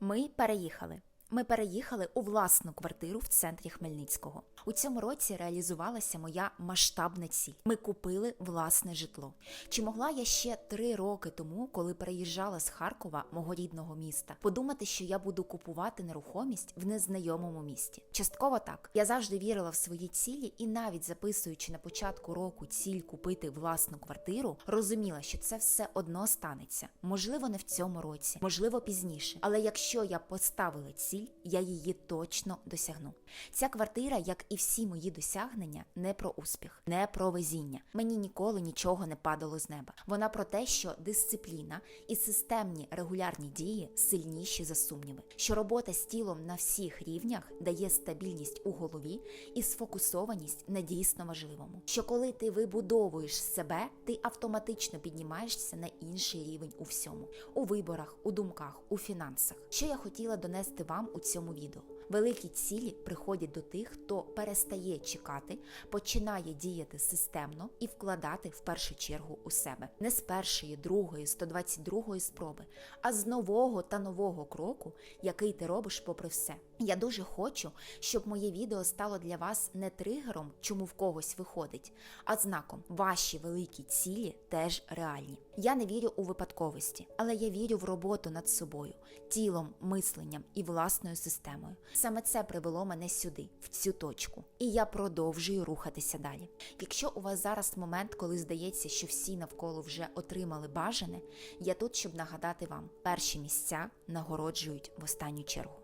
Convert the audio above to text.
Ми переїхали. Ми переїхали у власну квартиру в центрі Хмельницького. У цьому році реалізувалася моя масштабна ціль. Ми купили власне житло. Чи могла я ще три роки тому, коли переїжджала з Харкова, мого рідного міста, подумати, що я буду купувати нерухомість в незнайомому місті? Частково так. Я завжди вірила в свої цілі, і навіть записуючи на початку року ціль купити власну квартиру, розуміла, що це все одно станеться. Можливо, не в цьому році, можливо, пізніше. Але якщо я поставила ціль, я її точно досягну. Ця квартира, як і всі мої досягнення, не про успіх, не про везіння. Мені ніколи нічого не падало з неба. Вона про те, що дисципліна і системні регулярні дії сильніші за сумніви, що робота з тілом на всіх рівнях дає стабільність у голові і сфокусованість на дійсно важливому. Що коли ти вибудовуєш себе, ти автоматично піднімаєшся на інший рівень у всьому, у виборах, у думках, у фінансах. Що я хотіла донести вам у цьому відео? Великі цілі приходять до тих, хто перестає чекати, починає діяти системно і вкладати в першу чергу у себе не з першої, другої, 122 спроби, а з нового та нового кроку, який ти робиш попри все. Я дуже хочу, щоб моє відео стало для вас не тригером, чому в когось виходить, а знаком ваші великі цілі теж реальні. Я не вірю у випадковості, але я вірю в роботу над собою, тілом, мисленням і власною системою. Саме це привело мене сюди, в цю точку, і я продовжую рухатися далі. Якщо у вас зараз момент, коли здається, що всі навколо вже отримали бажане, я тут, щоб нагадати вам, перші місця нагороджують в останню чергу.